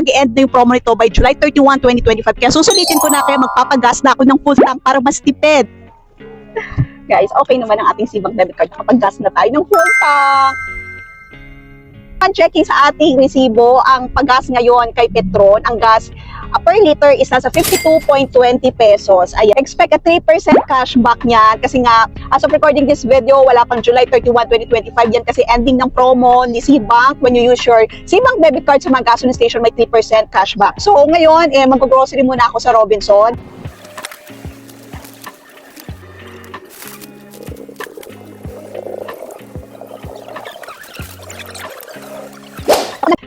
mag end na yung promo nito by July 31, 2025. Kaya susulitin ko na kaya magpapagas na ako ng full tank para mas tipid. Guys, okay naman ang ating Sibang debit card. Kapag gas na tayo ng full tank. Upon checking sa ating resibo, ang paggas ngayon kay Petron, ang gas uh, per liter is nasa 52.20 pesos. Ayan. Expect a 3% cashback niyan kasi nga, as of recording this video, wala pang July 31, 2025 yan kasi ending ng promo ni Cbank when you use your Cbank debit card sa mga gasoline station may 3% cashback. So ngayon, eh, mag-grocery muna ako sa Robinson.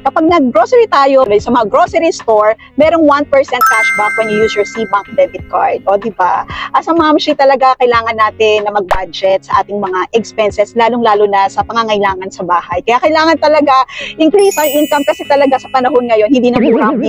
Kapag nag-grocery tayo sa mga grocery store, merong 1% cashback when you use your Cbank debit card. O, di ba? As a mamshi talaga, kailangan natin na mag-budget sa ating mga expenses, lalong-lalo na sa pangangailangan sa bahay. Kaya kailangan talaga increase our income kasi talaga sa panahon ngayon, hindi na mura ang.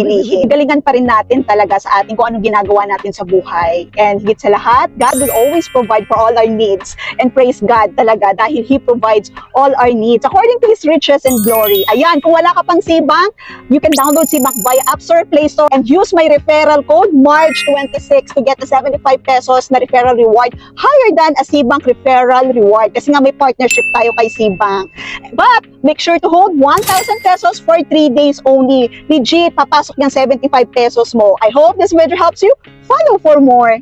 Galingan pa rin natin talaga sa ating kung anong ginagawa natin sa buhay. And higit sa lahat, God will always provide for all our needs. And praise God talaga dahil He provides all our needs according to His riches and glory. Ayan, kung wala ka pang Cbank, you can download Cbank via App Store, Play Store, and use my referral code MARCH26 to get the 75 pesos na referral reward higher than a Cbank referral reward. Kasi nga may partnership tayo kay Cbank. But, make sure to hold 1,000 pesos for 3 days only. Legit, papasok yung 75 pesos mo. I hope this video helps you. Follow for more.